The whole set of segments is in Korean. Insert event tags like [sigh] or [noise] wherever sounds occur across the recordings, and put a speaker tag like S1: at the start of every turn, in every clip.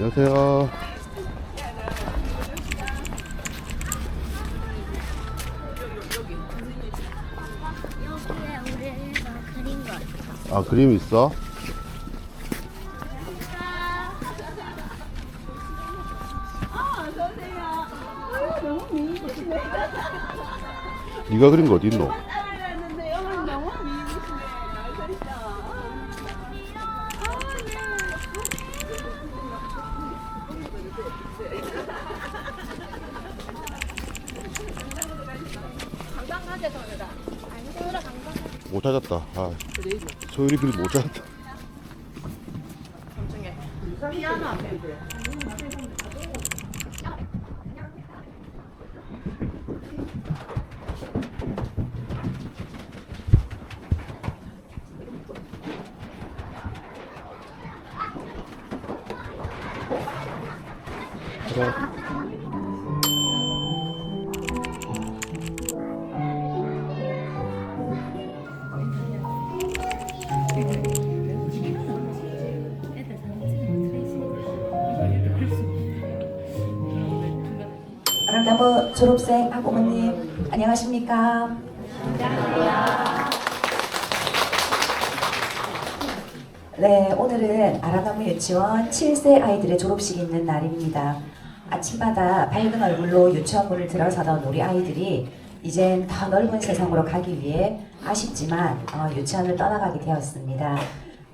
S1: 안녕하세요. 아, 그림 있어? 네가 그린 거 어디 있노? 못 찾았다. 아, 소율이 그림 못 찾았다.
S2: 졸업생 학부모님 안녕하십니까? 네, 오늘은 아름다무 유치원 7세 아이들의 졸업식이 있는 날입니다. 아침마다 밝은 얼굴로 유치원 문을 들어서던 우리 아이들이 이젠 더 넓은 세상으로 가기 위해 아쉽지만 어, 유치원을 떠나가게 되었습니다.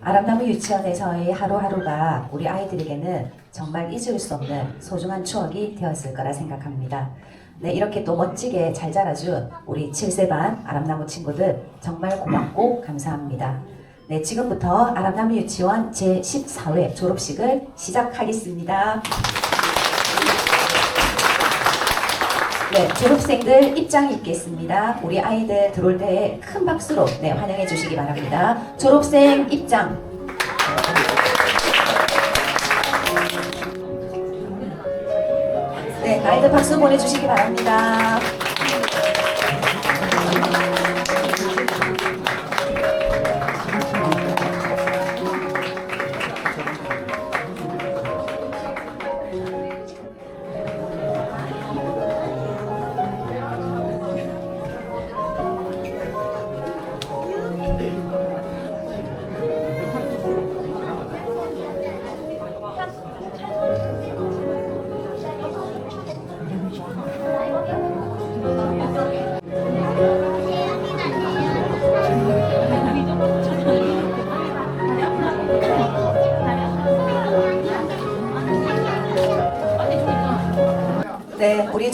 S2: 아름다무 유치원에서의 하루하루가 우리 아이들에게는 정말 잊을 수 없는 소중한 추억이 되었을 거라 생각합니다. 네, 이렇게 또 멋지게 잘 자라준 우리 7세반 아람나무 친구들 정말 고맙고 감사합니다. 네, 지금부터 아람나무 유치원 제14회 졸업식을 시작하겠습니다. 네, 졸업생들 입장이 있겠습니다. 우리 아이들 들어올 때 큰 박수로 네, 환영해 주시기 바랍니다. 졸업생 입장. 아이들 박수 보내주시기 바랍니다.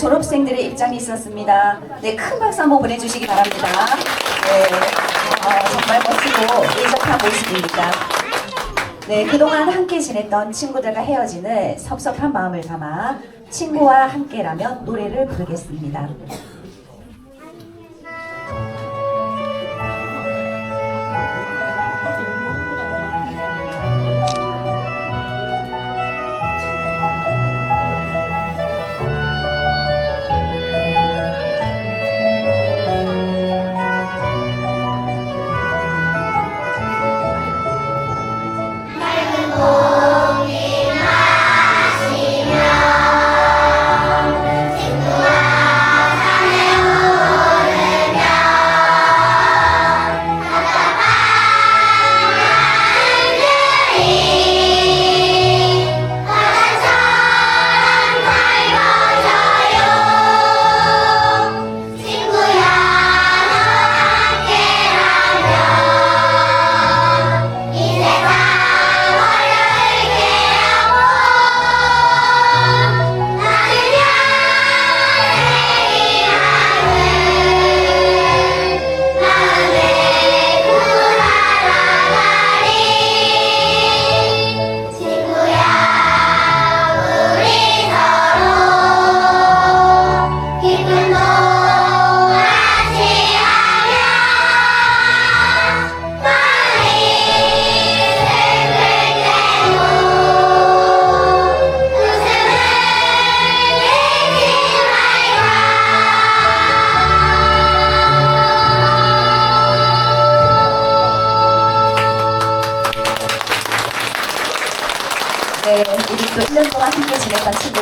S2: 졸업생들의 입장이 있었습니다. 네, 큰 박수 한번 보내주시기 바랍니다. 네, 어, 정말 멋지고 예적한 모습입니다. 네, 그동안 함께 지냈던 친구들과 헤어지는 섭섭한 마음을 담아 친구와 함께라면 노래를 부르겠습니다.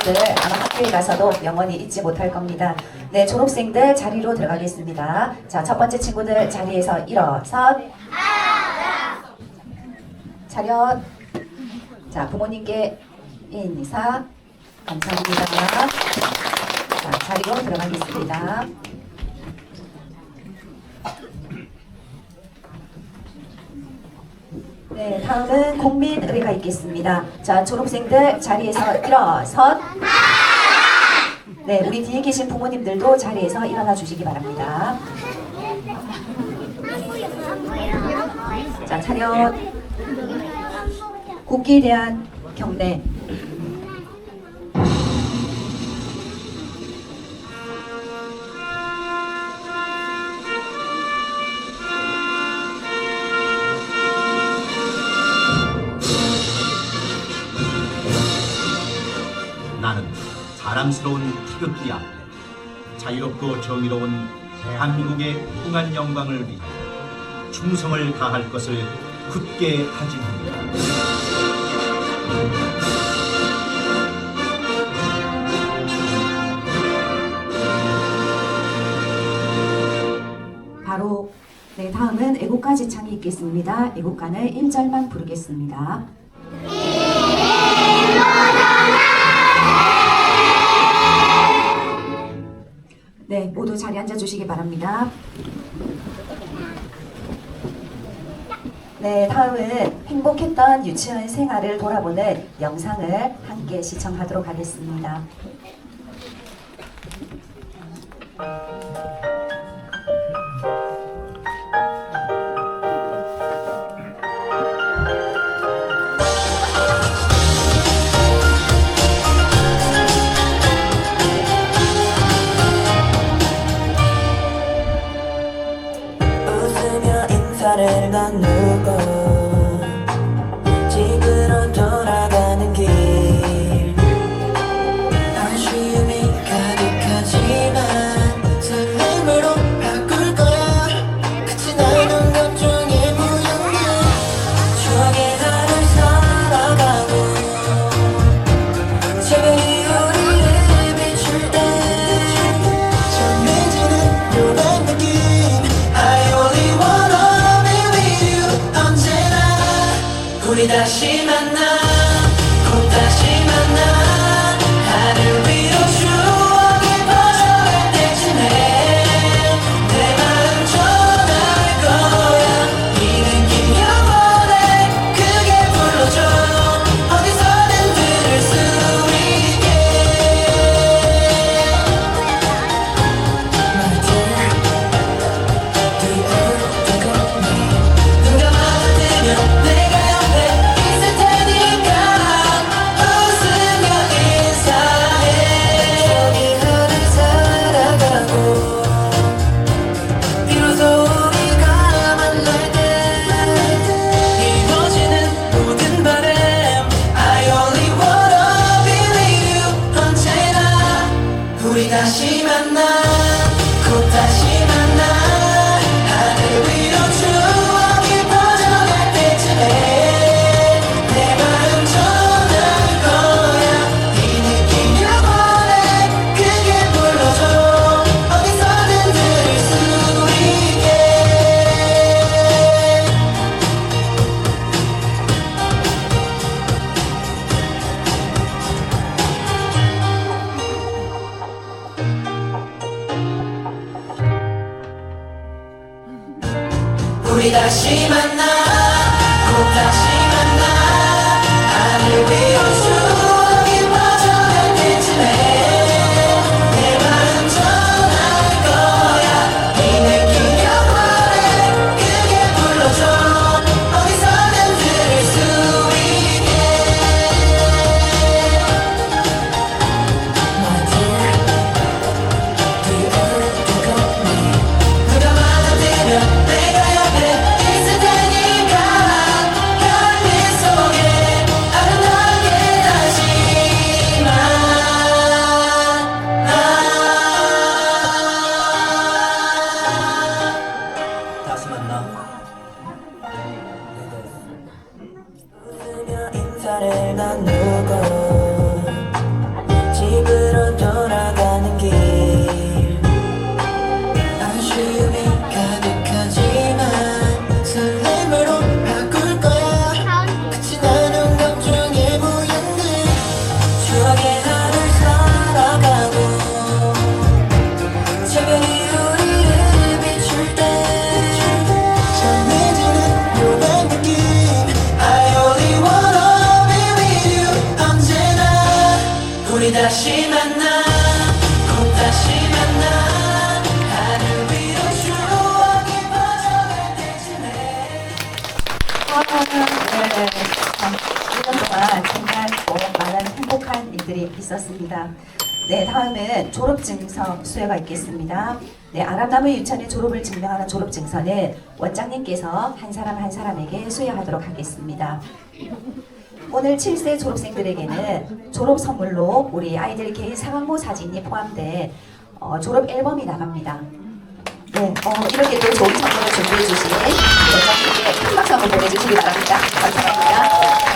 S2: 친구들 아마 학교에 가서도 영원히 잊지 못할 겁니다. 네, 졸업생들 자리로 들어가겠습니다. 자, 첫 번째 친구들 자리에서 일어서 차렷. 자, 부모님께 인사 감사합니다. 자, 자리로 들어가겠습니다. 네, 다음은 국민의 례가 있겠습니다. 자, 졸업생들 자리에서 일어서. 네, 우리 뒤에 계신 부모님들도 자리에서 일어나 주시기 바랍니다. 자, 차렷. 국기에 대한 경례.
S3: 태극기 앞에 자유롭고 정의로운 대한민국의 무궁한 영광을 위하여 충성을 다할 것을 굳게 다짐합니다.
S2: 바로 네, 다음은 애국가 지창이 있겠습니다. 애국가는 1절만 부르겠습니다. 네, 모두 자리 앉아 주시기 바랍니다. 네, 다음은 행복했던 유치원 생활을 돌아보는 영상을 함께 시청하도록 하겠습니다.
S4: 인사
S2: 있었습니다. 네, 다음은 졸업증서 수여가 있겠습니다. 네, 아람나무 유치원의 졸업을 증명하는 졸업증서는 원장님께서 한 사람 한 사람에게 수여하도록 하겠습니다. 오늘 7세 졸업생들에게는 졸업 선물로 우리 아이들 개인 상황모 사진이 포함된 어, 졸업 앨범이 나갑니다. 네, 어, 이렇게 또 좋은 선물을 준비해 주신 원장님께 큰 박수 한번 보내주시기 바랍니다. 감사합니다.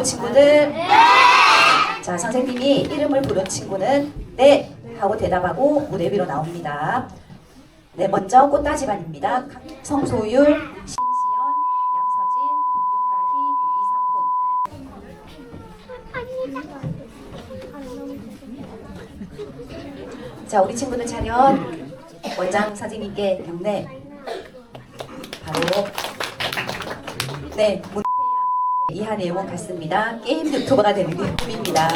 S2: 나무 친구들. 자, 선생님이 이름을 부른 친구는 네 하고 대답하고 무대 위로 나옵니다. 네, 먼저 꽃다지반입니다. 성소율, 신시연, 양서진, 윤가희, 이상훈. 자, 우리 친구들 차렷. 원장 선생님께 경례. 바로 네. 네, 이하 내용은 같습니다. 게임 유튜버가 되는 게 꿈입니다.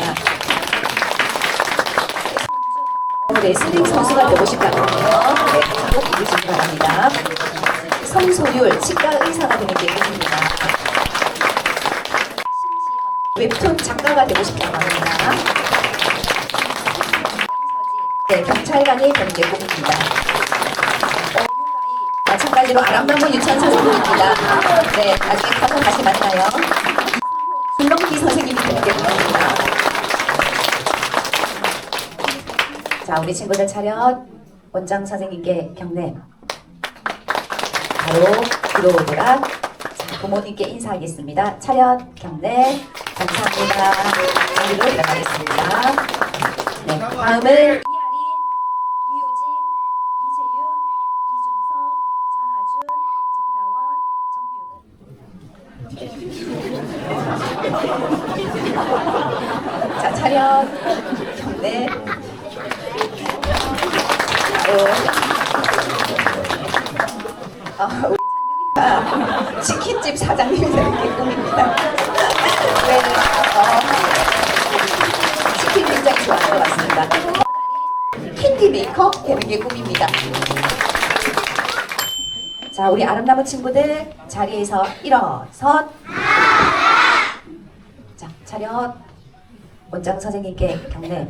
S2: 어, 레슬링 선수가 되고 싶다는데요. 네, 한번 바랍니다. 성소율, 치과 의사가 되는 게 꿈입니다. 웹툰 작가가 되고 싶다고 합니다. 네, 경찰관이 되는 게 꿈입니다. 어, 마찬가지로 아람나무 유치원 선생님입니다. 네, 나중에 가서 다시 만나요. 줄넘기 선생님이 되는 게 꿈입니다. 자, 우리 친구들 차렷. 원장 선생님께 경례. 바로 들어오더라. 자, 부모님께 인사하겠습니다. 차렷, 경례. 감사합니다. 자리로 일어나겠습니다. 네, 다음은 우리 아름다운 친구들 자리에서 일어선. 자, 차렷. 원장 선생님께 경례.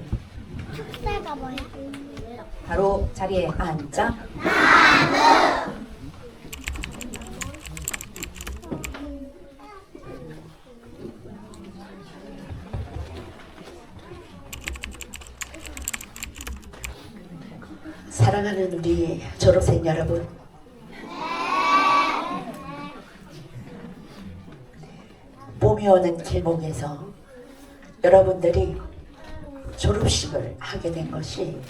S5: 뭐야?
S2: 바로 자리에 앉자.
S6: 사랑하는 우리 졸업생 여러분. 오는 길목에서 여러분들이 졸업식을 하게 된 것이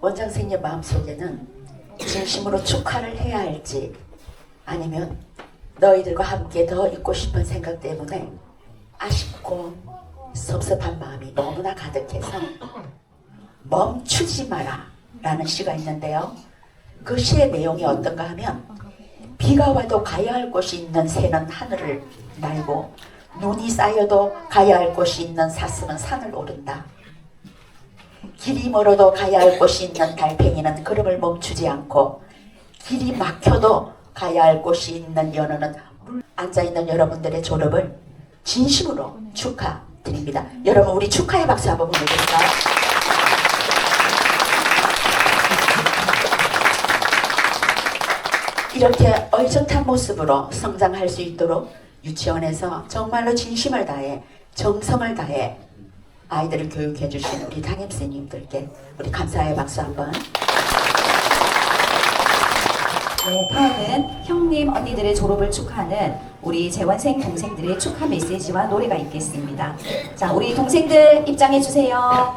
S6: 원장생님 마음속에는 진심으로 축하를 해야 할지 아니면 너희들과 함께 더 있고 싶은 생각 때문에 아쉽고 섭섭한 마음이 너무나 가득해서 멈추지 마라 라는 시가 있는데요. 그 시의 내용이 어떤가 하면 비가 와도 가야 할 곳이 있는 새는 하늘을 날고 눈이 쌓여도 가야 할 곳이 있는 사슴은 산을 오른다. 길이 멀어도 가야 할 곳이 있는 달팽이는 걸음을 멈추지 않고 길이 막혀도 가야 할 곳이 있는 연어는 앉아있는 여러분들의 졸업을 진심으로 축하드립니다. 여러분 우리 축하의 박수 한번 보내드릴까요? 이렇게 얼젓한 모습으로 성장할 수 있도록 유치원에서 정말로 진심을 다해 정성을 다해 아이들을 교육해 주신 우리 담임선생님들께 우리 감사의 박수 한번
S2: 네, 다음은 형님, 언니들의 졸업을 축하하는 우리 재원생 동생들의 축하 메시지와 노래가 있겠습니다. 자, 우리 동생들 입장해 주세요.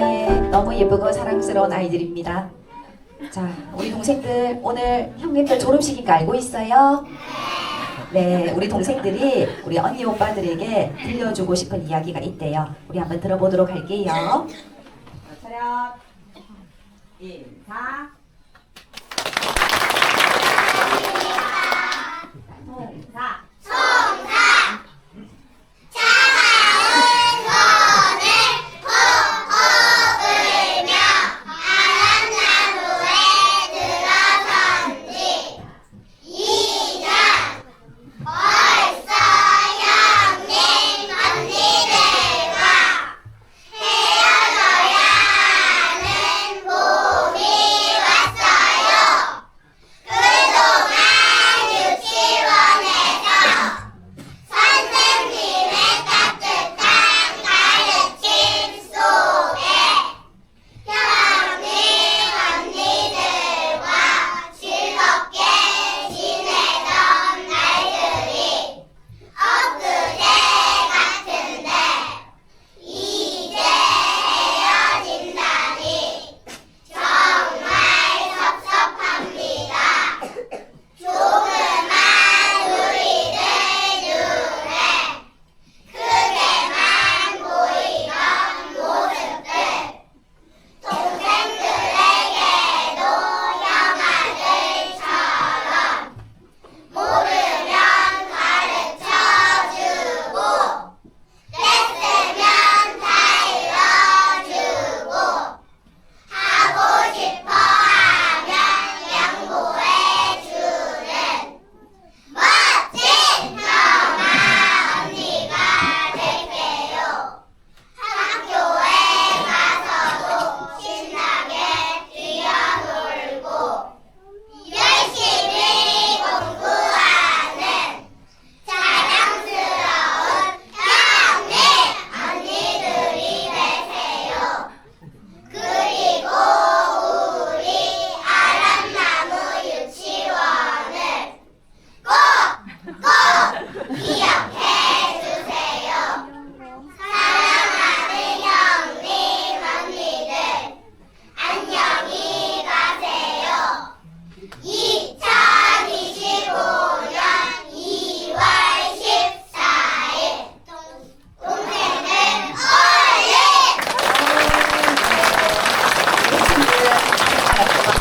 S2: 아, 나의 너무 예쁘고 자랑스러운 아이들입니다. 자, 우리 동생들 오늘 형님들 졸업식인 거 알고 있어요? 네, 우리 동생들이 우리 언니 오빠들에게 들려주고 싶은 이야기가 있대요. 우리 한번 들어보도록 할게요.
S7: 차렷 인사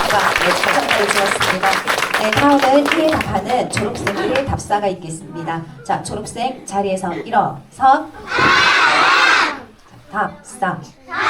S2: 네, 잘 보여주었습니다. 네, 다음은 이에 답하는 졸업생들의 답사가 있겠습니다. 자, 졸업생 자리에서 일어서 답사. 부모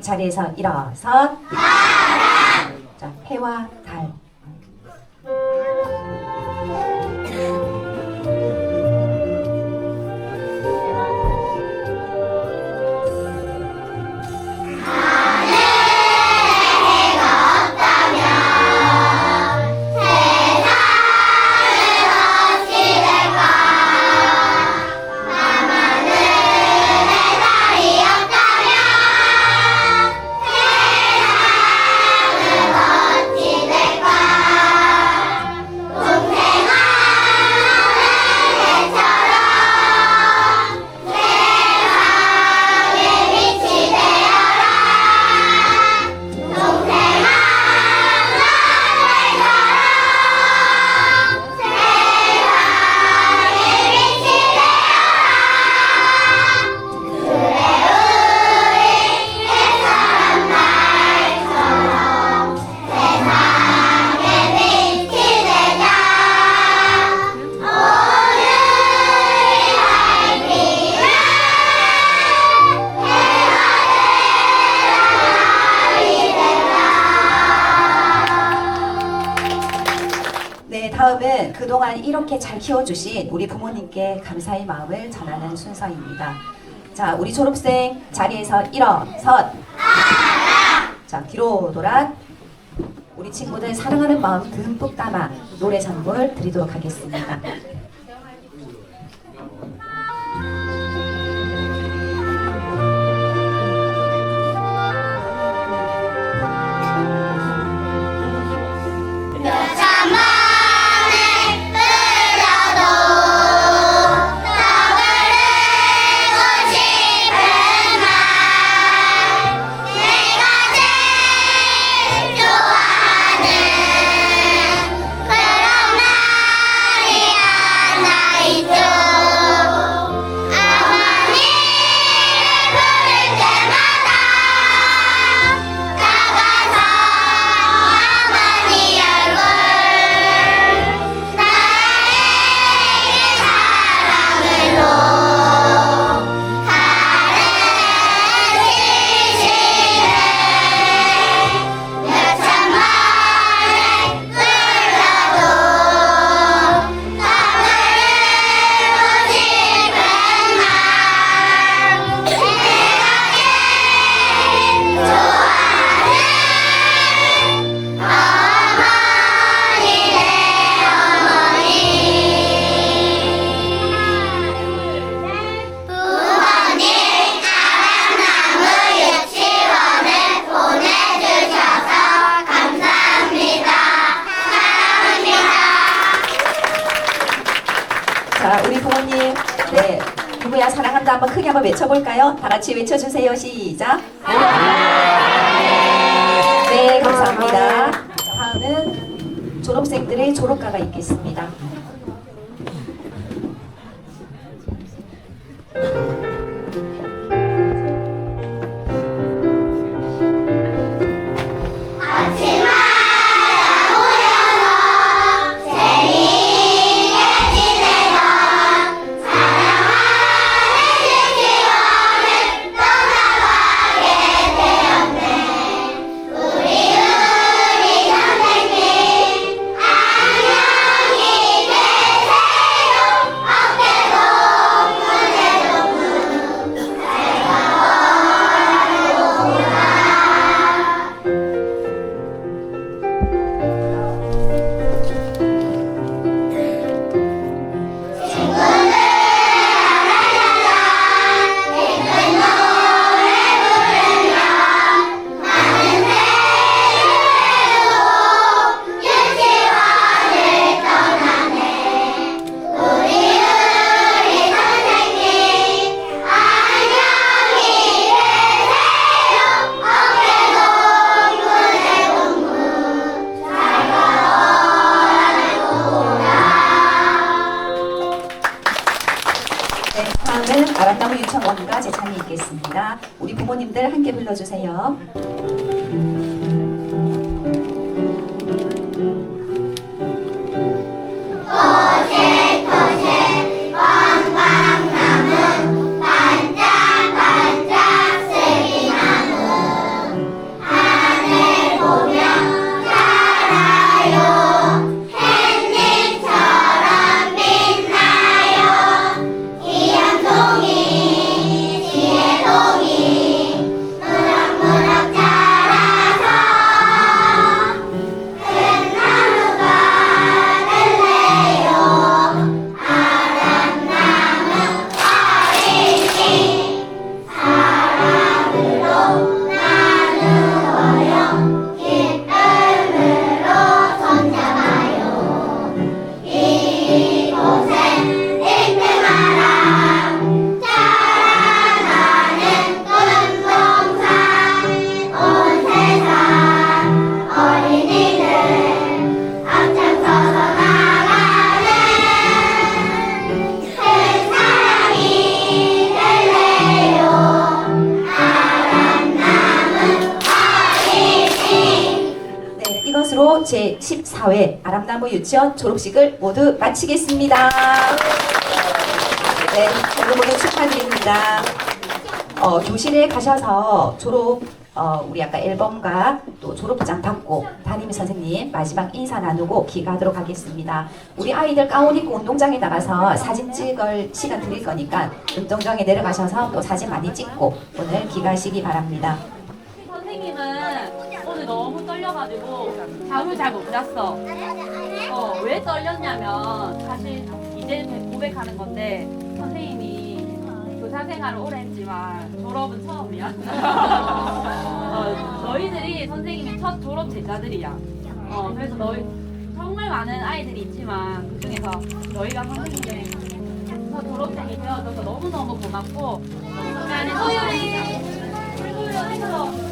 S2: 자리에서 일어 그동안 이렇게 잘 키워주신 우리 부모님께 감사의 마음을 전하는 순서입니다. 자, 우리 졸업생 자리에서 일어선. 자, 뒤로 돌아. 우리 친구들 사랑하는 마음 듬뿍 담아 노래 전곡을 드리도록 하겠습니다. 한번 외쳐볼까요? 다 같이 외쳐주세요. 시작. 네, 감사합니다. 다음은 졸업생들의 졸업가가 있겠습니다. 사회 아람나무 유치원 졸업식을 모두 마치겠습니다. 네, 모두 모두 축하드립니다. 어, 교실에 가셔서 졸업 어, 우리 아까 앨범과 또 졸업장 받고 담임 선생님 마지막 인사 나누고 귀가하도록 하겠습니다. 우리 아이들 가운 입고 운동장에 나가서 사진 찍을 시간 드릴 거니까 운동장에 내려가셔서 또 사진 많이 찍고 오늘 귀가하시기 바랍니다.
S8: 선생님은 오늘 너무 떨려가지고 잠을 잘 못 잤어. 어, 왜 떨렸냐면 사실 이제 고백하는 건데 선생님이 교사 생활을 오래 했지만 졸업은 처음이야. [laughs] 어, 너희들이 선생님의 첫 졸업 제자들이야. 어, 그래서 너희 정말 많은 아이들이 있지만 그 중에서 너희가 선생님의 첫 졸업생이 되어줘서 너무너무 고맙고 소율이 소율이 어디서